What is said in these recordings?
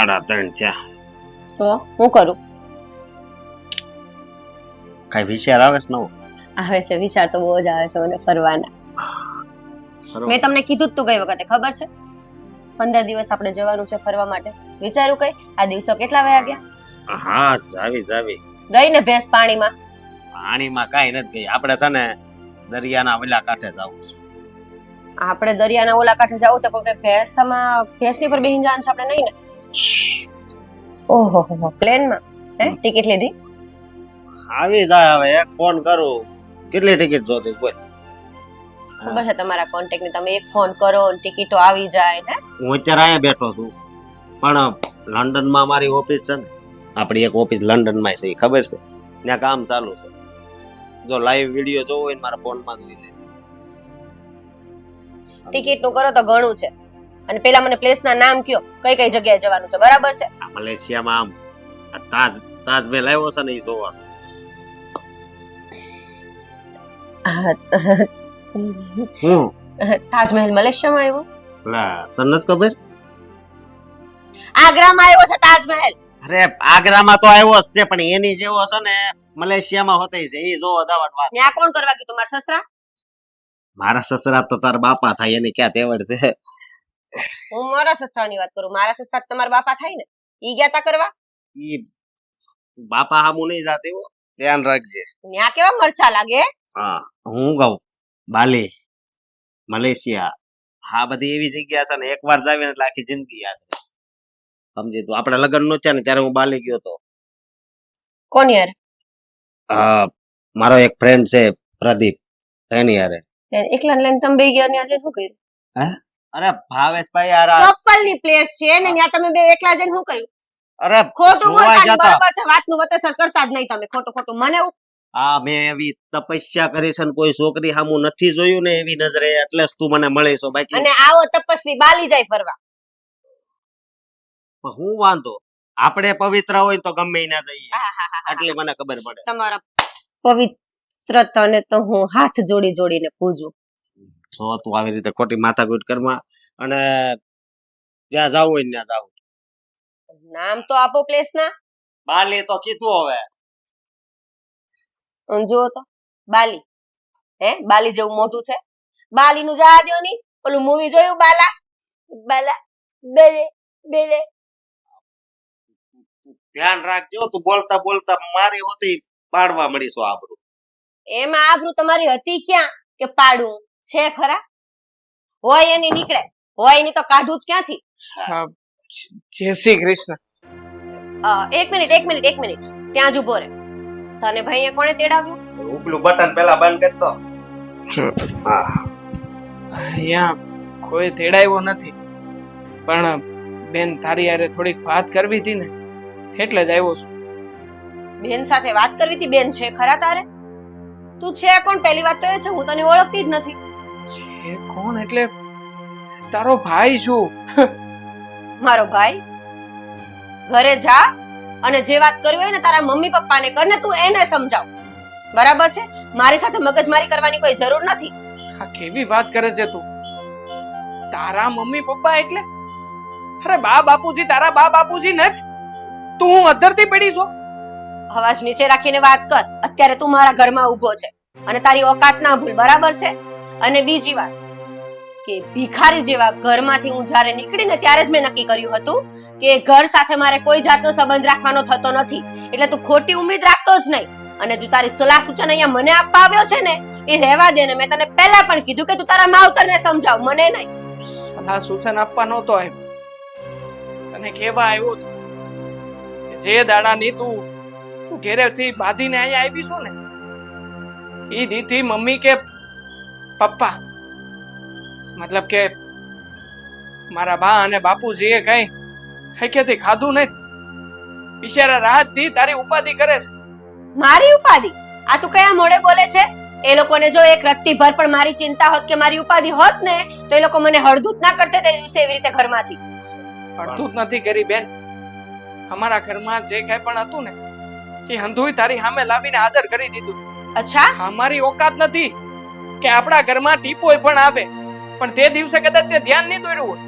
સાડા ત્રણ થયા. તો હું કરું? કઈ વિચાર આવે છે નવો? આવે છે વિચાર તો બહુ જ આવે છે મને ફરવાના. મેં તમને કીધું જ તું ગઈ વખતે ખબર છે? પંદર દિવસ આપણે જવાનું છે ફરવા માટે. વિચારું કઈ? આ દિવસો કેટલા વયા ગયા? હા જાવી જાવી. ગઈ ને ભેંસ પાણીમાં? પાણીમાં કઈ નથી ગઈ. આપણે છે ને દરિયાના ઓલા કાંઠે જવું આપણે દરિયાના ઓલા કાંઠે જવું તો પણ કે ભેંસમાં ભેંસની પર બેહીન જવાનું છે આપણે નહીં ને? ઓહો હો પ્લેનમાં? હે? ટિકિટ લીધી? આવી જાય હવે એક ફોન કરું. કેટલી ટિકિટ જોતી? બોલ. ખબર છે તમારા કોન્ટેક્ટની તમે એક ફોન કરો ને ટિકિટો આવી જાય હે? હું અત્યારે અહીંયા બેઠો છું. પણ લંડનમાં મારી ઓફિસ છે ને. આપણી એક ઓફિસ લંડનમાં છે ઈ ખબર છે? ત્યાં કામ ચાલુ છે. જો લાઈવ વિડિયો જોવો હોય ને મારા ફોનમાં જોઈ લે ટિકિટનું કરો તો ઘણું છે. અને પેલા મને પ્લેસ ના નામ કયો કઈ કઈ જગ્યાએ જવાનું છે બરાબર છે? આ મલેશિયામાં આમ આ તાજ તાજમહેલ આવ્યો છે ને એ જોવાનું છે. હું? તાજમહેલ મલેશિયામાં આવ્યો? લા તને નથી ખબર? આગ્રામાં આવ્યો છે તાજમહેલ. અરે આગ્રામાં તો આવ્યો જ છે પણ એની જેવો છે ને મલેશિયામાં હોતે છે એ જો અદાવત વાત. ત્યાં કોણ કરવા ગયું તમારા સસરા? મારા સસરા તો તારા બાપા થાય એની ક્યાં તેવડ છે. હું મારા સસરાની વાત કરું. મારા સસરા તમારા બાપા થાય ને. ઈ ગયા તા કરવા? ઈ બાપા હામુ નહીં જાતે હો. ધ્યાન રાખજે. ન્યા કેવા મરચા લાગે? હા હું ગાઉ? બાલી મલેશિયા. હા બધી એવી જગ્યા છે ને એકવાર જાવે એટલે આખી જિંદગી યાદ રહે. સમજી તું? આપણા લગ્ન નો થયા ને ત્યારે હું બાલી ગયો તો. કોણ યાર? હા મારો એક ફ્રેન્ડ છે પ્રદીપ. એની યારે એકલા લઈને તમે બે ગયા ને આજે શું કર્યું? અરે ભાવેશભાઈ યાર આ- કપલની પ્લેસ છે ને ત્યાં તમે બે એકલા જઈને શું કર્યું? અરે ખોટું બોલતા બરાબર છે વાતનું વતેસર કરતા જ નહીં તમે ખોટું ખોટું. મને હા મેં એવી તપસ્યા કરી છે કોઈ છોકરી સામું નથી જોયું ને એવી નજરે એટલે જ તું મને મળે છો બાકી અને આવો તપસ્વી બાલી જાય ફરવા. હું વાંધો? આપણે પવિત્ર હોય તો ગમે ના જઈએ. એટલે મને ખબર પડે. તમારા પવિત્રતાને તો હું હાથ જોડી જોડીને પૂજું. તું આવી રીતે ખોટી માથાકૂટ કરમાં અને જ્યાં જવું હોય ત્યાં જવું. નામ તો આપો પ્લેસ ના. બાલી તો કીધું હવે. જુઓ તો બાલી. હે બાલી જેવું મોટું છે. બાલી નું જવા દો ની. પેલું મૂવી જોયું બાલા? બાલા બેલે બેલે. ધ્યાન રાખજો તું બોલતા બોલતા મારી હોતી પાડવા મળીશું આબરૂ. એમાં આબરૂ તમારી હતી ક્યાં કે પાડું છે ખરા? હોય એની નીકળે હોય એની તો કાઢું જ ક્યાંથી? જય શ્રી કૃષ્ણ. અ, એક મિનિટ એક મિનિટ એક મિનિટ. ત્યાં જ ઊભો રહે. તને ભાઈએ કોણે તેડાવ્યું? ઉપલું બટન પેલા બંધ કરતો અહીંયા કોઈ તેડાવ્યો નથી. પણ બેન તારી યારે થોડીક વાત કરવી હતી ને એટલે જ આવ્યો છું. બેન સાથે વાત કરવી હતી? બેન છે ખરા તારે? તું છે કોણ? પહેલી વાત તો એ છે હું તને ઓળખતી જ નથી. છે કોણ એટલે? તારો ભાઈ છું. મારો ભાઈ? ઘરે જા અને જે વાત કરવી હોય ને તારા મમ્મી પપ્પાને કર ને તું એને સમજાવ. બરાબર છે? મારી સાથે મગજમારી કરવાની કોઈ જરૂર નથી. આ કેવી વાત કરે છે તું? તારા મમ્મી પપ્પા એટલે? અરે બા બાપુજી તારા બા બાપુજી નથી. તું હું અધરથી પડી છું. અવાજ નીચે રાખીને વાત કર. અત્યારે તું મારા ઘરમાં ઊભો છે અને તારી ઓકાત ના ભૂલ બરાબર છે? અને બીજી વાત, કે ભિખારી જેવા ઘરમાંથી હું જ્યારે નીકળીને ત્યારે જ મેં નક્કી કર્યું હતું કે ઘર સાથે મારે કોઈ જાતનો સંબંધ રાખવાનો થતો નથી. એટલે તું ખોટી ઉમેદ રાખતો જ નહીં. અને જો તારી સલાહ સૂચન અહીંયા મને આપવા આવ્યો છે ને, એ રહેવા દે ને મેં તને પહેલા પણ કીધું કે તું તારા માવતરને સમજાવ, મને નહીં. સલાહ સૂચન આપવા નહોતો આવ્યો તને કેવા આવ્યો તું જે દાડાની તું તું ઘેરેથી બાંધીને અહીંયા આવી છો ને એ દીથી મમ્મી કે પપ્પા. મતલબ કે મારા બા અને બાપુજીએ કઈ હૈકેથી ખાધું નથી બિચારા દી તારી ઉપાધિ કરે છે. મારી ઉપાધિ? આ તું કયા મોડે બોલે છે? એ લોકોને જો એક રત્તી ભર પણ મારી ચિંતા હોત કે મારી ઉપાધિ હોત ને તો એ લોકો મને હળદૂત ના કરતે તે દિવસે એવી રીતે ઘરમાંથી. હળદૂત નથી કરી બેન. અમારા ઘરમાં જે કઈ પણ હતું ને એ હંધુય તારી સામે લાવીને હાજર કરી દીધું. અચ્છા. અમારી ઓકાત નથી. કે આપણા ઘરમાં ટીપોય પણ આવે. પણ તે દિવસે કદાચ તે ધ્યાન નહીં દોર્યું હોય.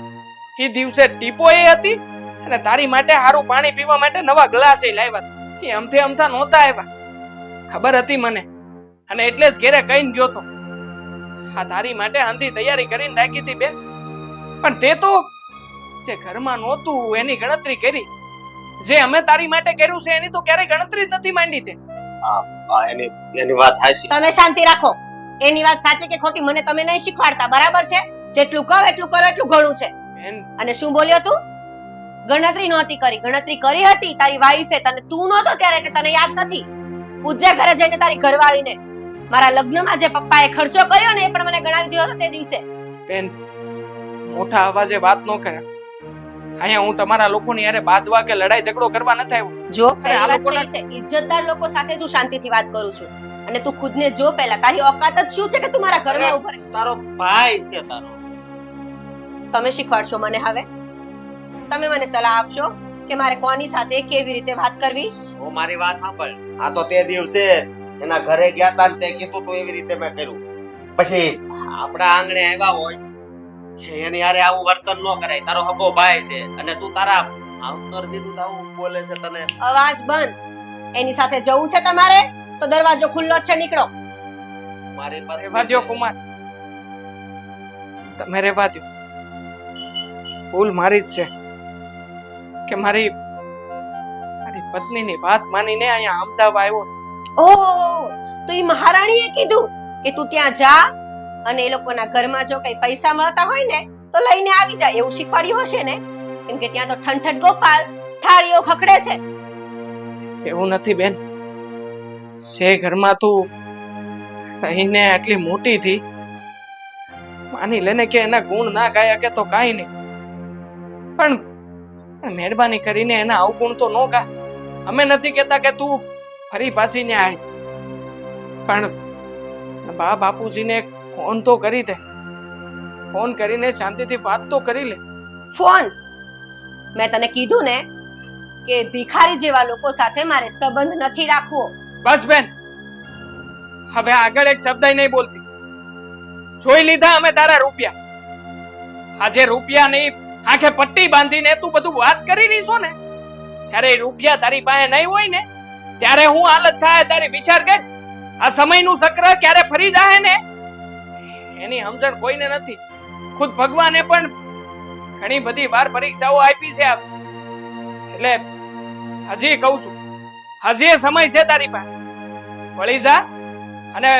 એ દિવસે ટીપોય હતી અને તારી માટે સારું પાણી પીવા માટે નવા ગ્લાસ એ લાવ્યા હતા. એ અમથે અમથા નહોતા આવ્યા. ખબર હતી મને. અને એટલે જ ઘેરે કહીને ગયો તો. આ તારી માટે હંધી તૈયારી કરીને રાખી હતી બે પણ તે તો જે ઘરમાં નહોતું એની ગણતરી કરી. જે અમે તારી માટે કર્યું છે એની તો ક્યારેય ગણતરી જ નથી માંડી તે. હા, એની એની વાત હાચી. તમે શાંતિ રાખો. એની વાત સાચી કે ખોટી મને તમે નહીં શીખવાડતા બરાબર છે? જેટલું કહો એટલું કરો એટલું ઘણું છે. બેન. અને શું બોલ્યો તું? ગણતરી નહોતી કરી. ગણતરી કરી હતી તારી વાઈફે તને તું નહોતો ત્યારે એટલે તને યાદ નથી. પૂજ્ય ઘરે જઈને તારી ઘરવાળીને મારા લગ્નમાં જે પપ્પાએ ખર્ચો કર્યો ને એ પણ મને ગણાવી દીધો હતો તે દિવસે. બેન મોટા અવાજે વાત ન કરે. અહીંયા હું તમારા લોકોની યારે બાદવા કે લડાઈ ઝઘડો કરવા નથી આવ્યો. જો આ લોકોના- છે. ઇજ્જતદાર લોકો સાથે શું શાંતિથી વાત કરું છું. અને તું ખુદને જો પહેલા તારી ઓકાત જ શું છે કે તું મારા ઘરમાં ઊભો તારો ભાઈ છે તારો. તમે શીખવાડશો મને હવે? તમે મને સલાહ આપશો કે મારે કોની સાથે કેવી રીતે વાત કરવી? ઓ મારી વાત સાંભળ. આ તો તે દિવસે એના ઘરે ગયા તા તે કીધું તું એવી રીતે મેં કર્યું. પછી આપણા આંગણે આવ્યા હોય એની યારે આવું વર્તન ન કરાય. તારો હગો ભાઈ છે અને તું તારા આવતર વિરુદ્ધ આવું બોલે છે તને. અવાજ બંધ. એની સાથે જવું છે તમારે? તો દરવાજો ખુલ્લો છે નીકળો. મારી પત્ની રહેવા દ્યો કુમાર. તમે રહેવા દ્યો. ભૂલ મારી જ છે કે મારી મારી પત્નીની વાત માનીને અહીંયા સમજાવવા આવ્યો ઓહ તો એ મહારાણીએ કીધું કે તું ત્યાં જા અને એ લોકોના ઘરમાં જો કઈ પૈસા મળતા હોય ને તો લઈને આવી જા. એવું શીખવાડ્યું હશે ને? કેમ કે ત્યાં તો ઠંઠટ ગોપાલ થાળીઓ ખખડે છે. એવું નથી બેન. છે ઘરમાં તું? રહીને આટલી મોટી થી? માની લેને કે એના ગુણ ના ગાયા કે તો કાંઈ નહીં. પણ મહેરબાની કરીને એના અવગુણ તો ન ગા. અમે નથી કહેતા કે તું ફરી પાછી ને આય. પણ બા બાપુજીને ફોન તો કરી દે. ફોન કરીને શાંતિથી વાત તો કરી લે. ફોન? મેં તને કીધું ને કે ભિખારી જેવા લોકો સાથે મારે સંબંધ નથી રાખવો. બસ બેન. હવે આગળ એક શબ્દ નહીં બોલતી. જોઈ લીધા અમે તારા રૂપિયા. આજે રૂપિયા નહીં આખે પટ્ટી બાંધીને તું બધું વાત કરી રહી ને? જ્યારે રૂપિયા તારી પાસે નહીં હોય ને, ત્યારે હું હાલત થાય તારી વિચાર કર. આ સમયનું ચક્ર ક્યારે ફરી જાય ને? એની સમજણ કોઈને નથી. ખુદ ભગવાને પણ ઘણી બધી વાર પરીક્ષાઓ આપી છે. એટલે હજી કહું છું હજી સમય છે તારી પાસે, વળી જા અને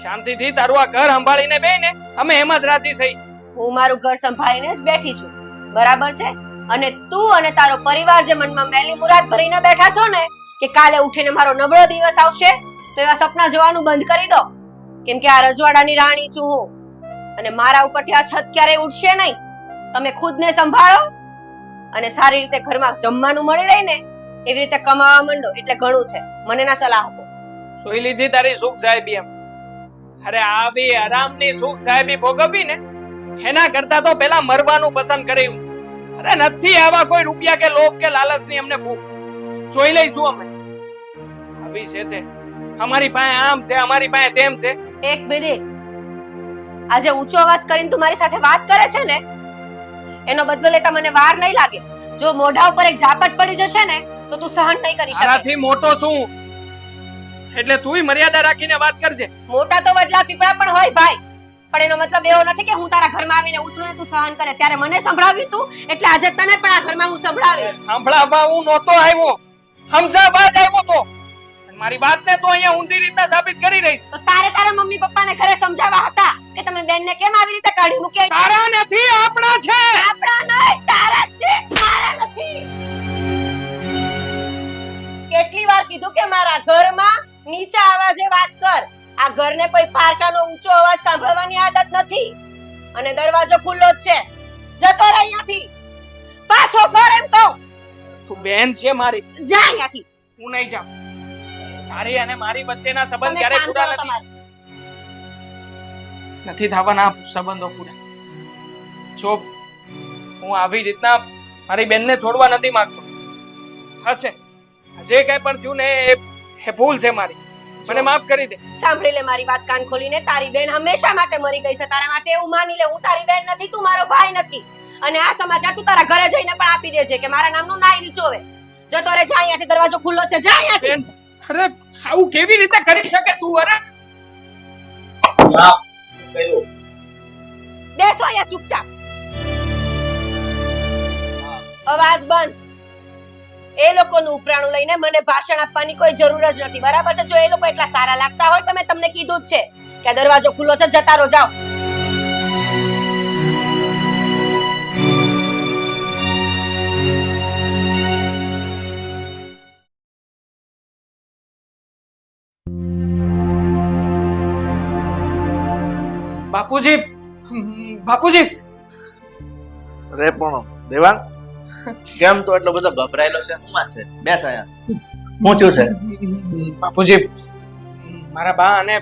શાંતિથી તારું આ ઘર સંભાળીને બે ને અમે એમ જ રાજી થઈ. હું મારું ઘર સંભાળીને જ બેઠી છું, બરાબર છે? અને તું અને તારો પરિવાર જે મનમાં મેલી મુરાદ ભરીને બેઠા છો ને, કે કાલે ઉઠીને મારો નબળો દિવસ આવશે, તો એવા સપના જોવાનું બંધ કરી દો. કેમ કે આ રજવાડાની રાણી છું હું, અને મારા ઉપરથી આ છત ક્યારેય ઉઠશે નહીં. તમે ખુદને સંભાળો, અને સારી રીતે ઘરમાં જમવાનું મળી રહે ને એવી રીતે કમાવા માંડો એટલે ઘણું છે. મને ના સલાહ આપો. જોઈ લીધી તારી સુખ સાહેબી એમ. અરે આવી આરામની સુખ સાહેબી ભોગવવી ને એના કરતા તો પેલા મરવાનું પસંદ કર્યું. અરે નથી આવા કોઈ રૂપિયા કે લોભ કે લાલચની અમને ભૂખ. જોઈ લઈશું અમે. આવી છે તે. અમારી પાસે આમ છે અમારી પાસે તેમ છે. એક મિનિટ. આજે ઊંચો અવાજ કરીને તું મારી સાથે વાત કરે છે ને એનો બદલો લેતા મને વાર નહીં લાગે. જો મોઢા ઉપર એક ઝાપટ પડી જશે ને તો તું સહન નહીં કરી શકે. આનાથી મોટો છું. એટલે તુંય મર્યાદા રાખીને વાત કરજે. મોટા તો વડલા પીપળા પણ હોય ભાઈ. પણ એનો મતલબ એવો નથી કે હું તારા ઘરમાં આવીને ઉછળું ને તું સહન કરે. ત્યારે મને સંભળાવ્યું તું એટલે આજે તને પણ આ ઘરમાં હું સંભળાવીશ. સંભળાવવા હું નહોતો આવ્યો. સમજાવવા જ આવ્યો તો. અને મારી વાતને તો અહીંયા ઊંધી રીતના સાબિત કરી રહી છે તો તારે તારા મમ્મી પપ્પાને ઘરે સમજાવવા હતા કે તમે બેનને કેમ આવી રીતે કાઢી મૂકી તારા નથી આપણા છે. આપણા નહીં તારા છે મારા નથી. કેટલી વાર કીધું કે મારા ઘરમાં નીચા અવાજે વાત કર. આ ઘરને કોઈ પારકાનો ઊંચો અવાજ સાંભળવાની આદત નથી. અને દરવાજો ખુલ્લો જ છે. જતો રહે અહીંયાથી. પાછો ફર એમ કહું. તું બેન છે મારી? જા અહીંયાથી. હું નહીં જાઉં. તારી અને મારી વચ્ચેના સંબંધ ક્યારે પૂરા નથી. નથી થવાના સંબંધો પૂરા. જો હું આવી રીતના મારી બેનને છોડવા નથી માંગતો. હશે. જે કઈ પણ થયું ને એ ભૂલ છે મારી. મને માફ કરી દે. સાંભળી લે મારી વાત કાન ખોલીને. તારી બેન હંમેશા માટે મરી ગઈ છે. તારા માટે એવું માની લે. હું તારી બેન નથી તું મારો ભાઈ નથી. અને આ સમાચાર તું તારા ઘરે જઈને પણ આપી દેજે કે મારા નામનું નાય નીચોવે જતો રે જા અહીંયાથી દરવાજો ખુલ્લો છે. જા અહીંયાથી. અરે આવું કેવી રીતે કરી શકે તું અરે? બેસો અહીંયા ચૂપચાપ. અવાજ બંધ. એ લોકોનું ઉપરાણું લઈને મને ભાષણ આપવાની કોઈ જરૂર જ નથી. બરાબર છે? જો એ લોકો એટલા સારા લાગતા હોય તો મેં તમને કીધું જ છે કે દરવાજો ખુલ્લો છે જતા રહો જાઓ. બાપુજી બાપુજી. અરે પણ દેવાંગ કેમ તો એટલો બધો ગભરાયેલો છે શું છે. બેસ અહીંયા. થયું છે? બાપુજી મારા બા અને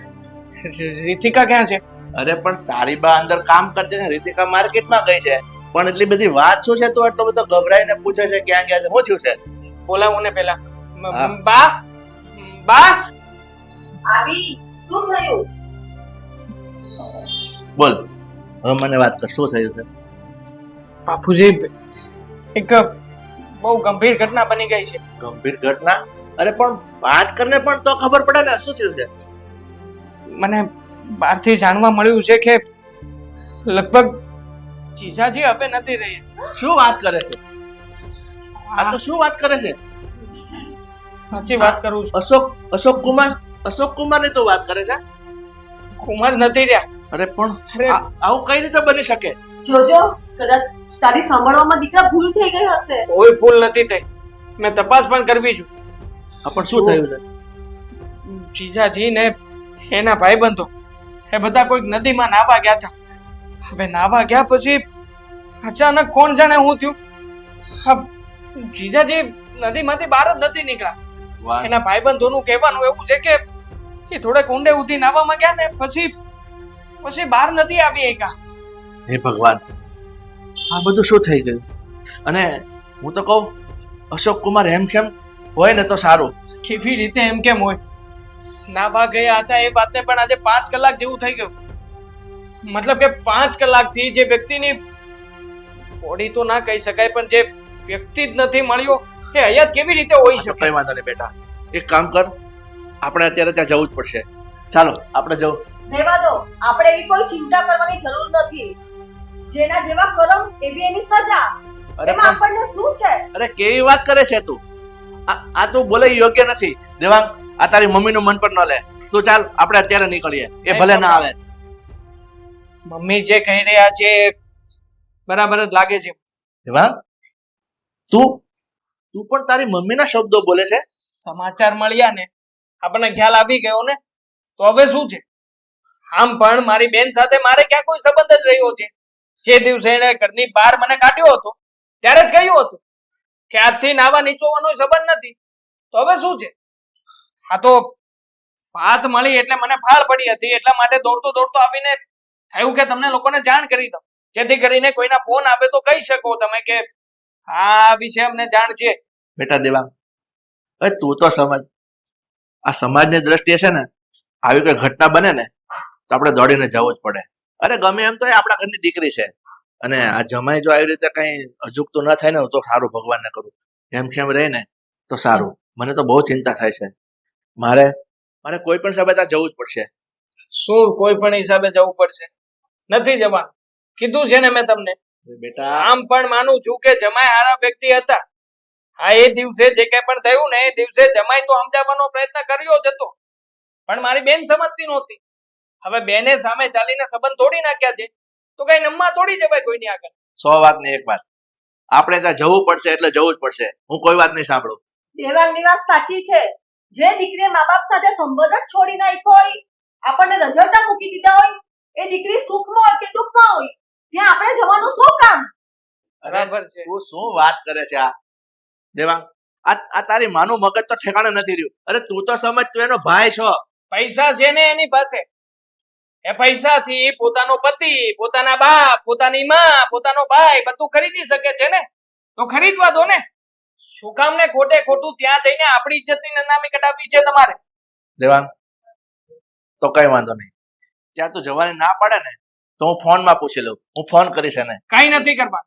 રીતિકા ક્યાં છે? અરે પણ તારી બા અંદર કામ કરતી છે રીતિકા માર્કેટમાં ગઈ છે. પણ એટલી બધી વાત શું છે તો? એટલો બધો ગભરાઈને પૂછે છે ક્યાં ગયા છે? થયું છે? બોલાવો ને પેલા. બા? બા? આવી શું થયું? બોલ. હવે મને વાત કર શું થયું છે? બાપુજી એક બહુ ગંભીર ઘટના બની ગઈ છે. ગંભીર ઘટના? અરે પણ વાત કરને પણ તો ખબર પડે ને શું થયું છે? મને બહારથી જાણવા મળ્યું છે કે લગભગ જીજાજી હવે નથી રહી. શું વાત કરે છે? આ તો શું વાત કરે છે? સાચી વાત કરું છું. અશોક અશોક કુમાર? અશોક કુમારની તો વાત કરે છે? કુમાર નથી રહ્યા. અરે પણ અરે આવું કઈ રીતે બની શકે? જોજો કદાચ તારી સાંભળવામાં દીકરા ભૂલ થઈ ગઈ હશે. કોઈ ભૂલ નથી થઈ. મેં તપાસ પણ કરવી છું. આ પણ શું થયું છે? જીજાજી ને એના ભાઈબંધો એ બધા કોઈક નદીમાં નાવા ગયા હતા. હવે નાવા ગયા પછી અચાનક કોણ જાણે હું થયું? હા, જીજાજી નદીમાંથી બહાર જ નથી નીકળ્યા. વાહ. એના ભાઈબંધોનું કહેવાનું એવું છે કે એ થોડેક ઊંડે ઉધી નાહવામાં ગયા ને પછી પછી બહાર નથી આવી એકા હે ભગવાન. આ બધું શું થઈ ગયું? અને હું તો કહું અશોક કુમાર એમ કેમ હોય ને તો સારું. કેવી રીતે એમ કેમ હોય? નાહવા ગયા હતા એ વાતને પણ આજે પાંચ કલાક જેવું થઈ ગયું. મતલબ કે પાંચ કલાકથી જે વ્યક્તિની બોડી તો ના કહી શકાય પણ જે વ્યક્તિ જ નથી મળ્યો એ હયાત કેવી રીતે હોઈ શકે? કઈ વાંધો નહીં બેટા. એક કામ કર આપણે અત્યારે ત્યાં જવું જ પડશે. ચાલો આપણે જવું. રહેવા દો. આપણે એવી કોઈ ચિંતા કરવાની જરૂર નથી. જેના જેવા કરમ એવી એની સજા. એમાં આપણને શું છે? અરે કેવી વાત કરે છે તું? આ તું બોલે યોગ્ય નથી. દેવાંગ આ તારી મમ્મીનું મન પણ ન લે. તો ચાલ આપણે અત્યારે નીકળીએ. એ ભલે ના આવે. મમ્મી જે કહી રહ્યા છે બરાબર જ લાગે છે. દેવાંગ તું તું પણ તારી મમ્મીના શબ્દો બોલે છે? સમાચાર મળ્યા ને આપણને ખ્યાલ આવી ગયો ને તો હવે શું છે? આમ પણ મારી બેન સાથે મારે ક્યાં કોઈ સંબંધ જ રહ્યો છે? જે દિવસે એને ઘરની બહાર મને કાઢ્યો હતો, ત્યારે જ કહ્યું હતું કે આજથી નાવા નીચોવાનો સંબંધ નથી. તો હવે શું છે? હા તો ફાત મળી એટલે મને ફાળ પડી હતી, એટલા માટે દોડતો દોડતો આવીને થયું કે તમને લોકોને જાણ કરી દઉં. જેથી કરીને કોઈના ફોન આવે તો કહી શકો તમે કે આ વિશે અમને જાણ છે. બેટા દેવા અરે તું તો સમજ, આ સમાજની દ્રષ્ટિએ છે ને, આવી કોઈ ઘટના બને ને, તો આપણે દોડીને જવું જ પડે. અરે ગમે એમ તો એ આપણા ઘરની દીકરી છે. અને આ જમાઈ જો આવી રીતે કઈ અજુકતું ન થાય ને તો સારું ભગવાનને કરું. એમ કેમ રહે ને તો સારું. મને તો બહુ ચિંતા થાય છે. મારે મારે કોઈ પણ હિસાબે ત્યાં જવું જ પડશે. શું? કોઈ પણ હિસાબે જવું પડશે. નથી જવાનું. કીધું છે ને મેં તમને. બેટા. આમ પણ માનું છું કે જમાઈ હારા વ્યક્તિ હતા. હા એ દિવસે જે કઈ પણ થયું ને એ દિવસે જમાઈ તો સમજાવવાનો પ્રયત્ન કર્યો જ હતો. પણ મારી બેન સમજતી નહોતી. હવે બેને સામે ચાલીને સંબંધ તોડી નાખ્યા છે. તો કઈ નમવા તોડી જવાય કોઈની આગળ? સો વાત ને એક વાત. આપણે ત્યાં જવું પડશે એટલે જવું જ પડશે. હું કોઈ વાત નહીં સાંભળું. દેવાંગની વાત સાચી છે. જે દીકરીએ મા બાપ સાથે સંબંધ જ છોડી નાખ્યો હોય આપણને રજળતા મૂકી દીધા હોય એ દીકરી સુખમાં હોય કે દુઃખમાં હોય ત્યાં આપણે જવાનું શું કામ? બરાબર છે. તું શું વાત કરે છે આ? દેવાંગ આ આ તારી માનું મગજ તો ઠેકાણે નથી રહ્યું. અરે તું તો સમજ તું એનો ભાઈ છો. પૈસા છે ને એની પાસે? એ પૈસાથી પોતાનો પતિ પોતાના બાપ પોતાની માં પોતાનો ભાઈ બધું ખરીદી શકે છે ને? તો ખરીદવા દો ને. શું કામ ને ખોટે ખોટું ત્યાં જઈને આપણી ઇજ્જતની નનામી કટાવવી છે તમારે. દેવાંગ તો કઈ વાંધો નહીં. ત્યાં તો જવાની ના પડે ને તો હું ફોનમાં પૂછી લઉં. હું ફોન કરીશ એને. કઈ નથી કરવા.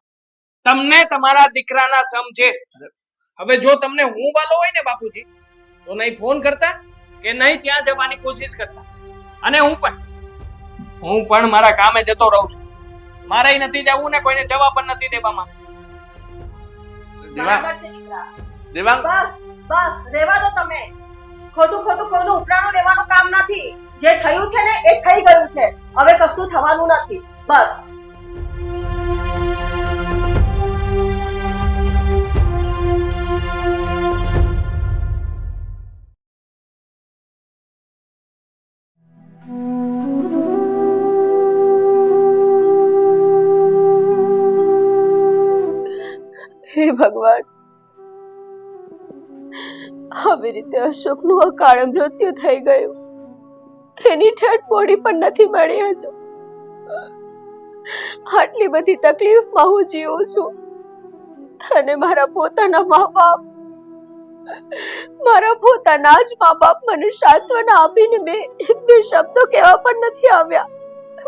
તમને તમારા દીકરાના સમ છે. હવે જો તમને હું વાલો હોય ને બાપુજી તો નહીં ફોન કરતા કે નહીં ત્યાં જવાની કોશિશ કરતા. અને હું પણ. હું પણ મારા કામે જતો રહું છું. મારે નથી જવું ને કોઈને જવા પણ નથી દેવામાં. દેવાંગ બસ બસ રેવા દો તમે. ખોટું ખોટું કોઈનું ઉપરાણું લેવાનું કામ નથી. જે થયું છે ને એ થઈ ગયું છે. હવે કશું થવાનું નથી. બસ. હે ભગવાન. આવી રીતે અશોકનું અકાળ મૃત્યુ થઈ ગયું. એની ઠેઠ બોડી પણ નથી મળી હજુ. આટલી બધી તકલીફમાં હું જીવું છું. અને મારા પોતાના મા બાપ મારા પોતાના જ મા બાપ મને સાંત્વના આપીને બે બે શબ્દો કહેવા પણ નથી આવ્યા.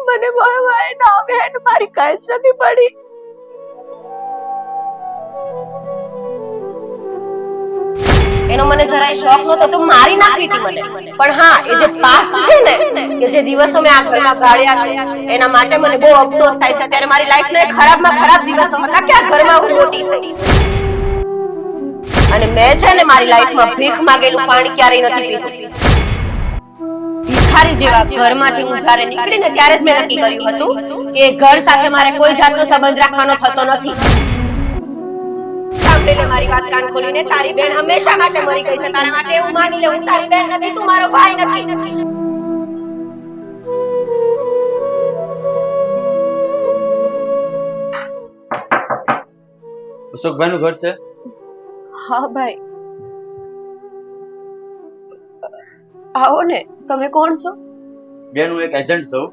મને મળવા ના આવ્યા એને મારી કાંઈ જ નથી પડી. એનો મને જરાય શોખ નતો તો મારી નાખી હતી મને. પણ હા, એ જે પાસ્ટ છે ને, કે જે દિવસો મેં આ ઘરમાં ગાળ્યા છે, એના માટે મને બહુ અફસોસ થાય છે. અત્યારે મારી લાઈફ ને ખરાબમાં ખરાબ દિવસો હતા. કે આ ઘરમાં હું મોટી થઈ? અને મેં છે ને મારી લાઈફમાં ભીખ માંગેલું પાણી ક્યારેય નથી પીધું. ભિખારી જેવા ઘરમાંથી હું જ્યારે નીકળીને ત્યારે જ મેં નક્કી કર્યું હતું કે ઘર સાથે મારે કોઈ જાતનો સંબંધ રાખવાનો થતો નથી. સાંભળી લે મારી વાત કાન ખોલીને તારી બેન હંમેશા માટે મરી ગઈ છે. તારા માટે એવું માની લે હું તારી બેન નથી તું મારો ભાઈ નથી. અશોકભાઈ નું ઘર છે? હા ભાઈ. આવો ને તમે કોણ છો? બેન હું એક એજન્ટ છું.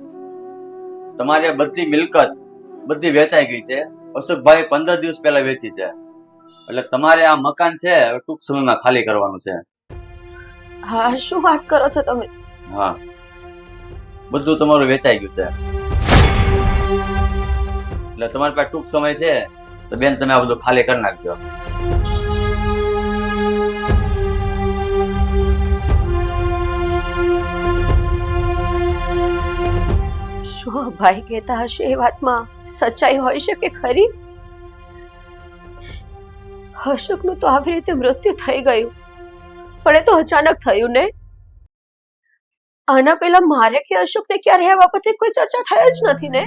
તમારી બધી મિલકત બધી વેચાઈ ગઈ છે. અશોકભાઈ પંદર દિવસ પહેલા વેચી છે. એટલે તમારે આ મકાન છે ટૂંક સમયમાં ખાલી કરવાનું છે. હા શું વાત કરો છો તમે? હા. બધું તમારું વેચાઈ ગયું છે. એટલે તમારી પાસે ટૂંક સમય છે તો બેન તમે આ બધું ખાલી કરી નાખજો. શું ભાઈ કહેતા હશે એ વાતમાં? સચ્ચાઈ હોઈ શકે ખરી? અશોકનું તો આવી રીતે મૃત્યુ થઈ ગયું. પણ એ તો અચાનક થયું ને? આના પહેલા મારે કે અશોકને ક્યારે આ બાબતે કોઈ ચર્ચા થઈ જ નથી ને?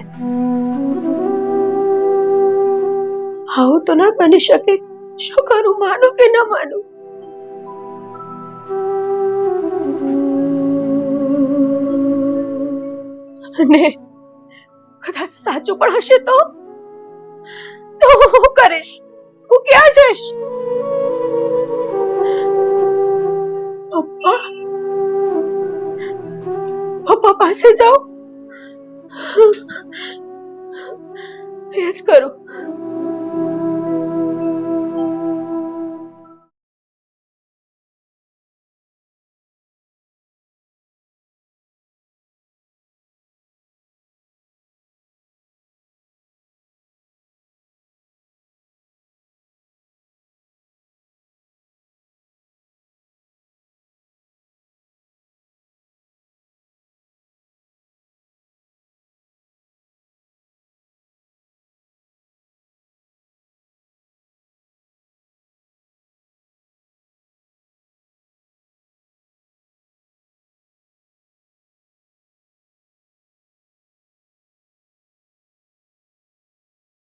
આવું તો ના બની શકે. શું કરું? માનું કે ના માનું? અને કદાચ સાચું પણ હશે તો? તો હું કરીશ? હું ક્યાં જઈશ? પપ્પા પપ્પા પાસે જાઓ. એ જ કરું.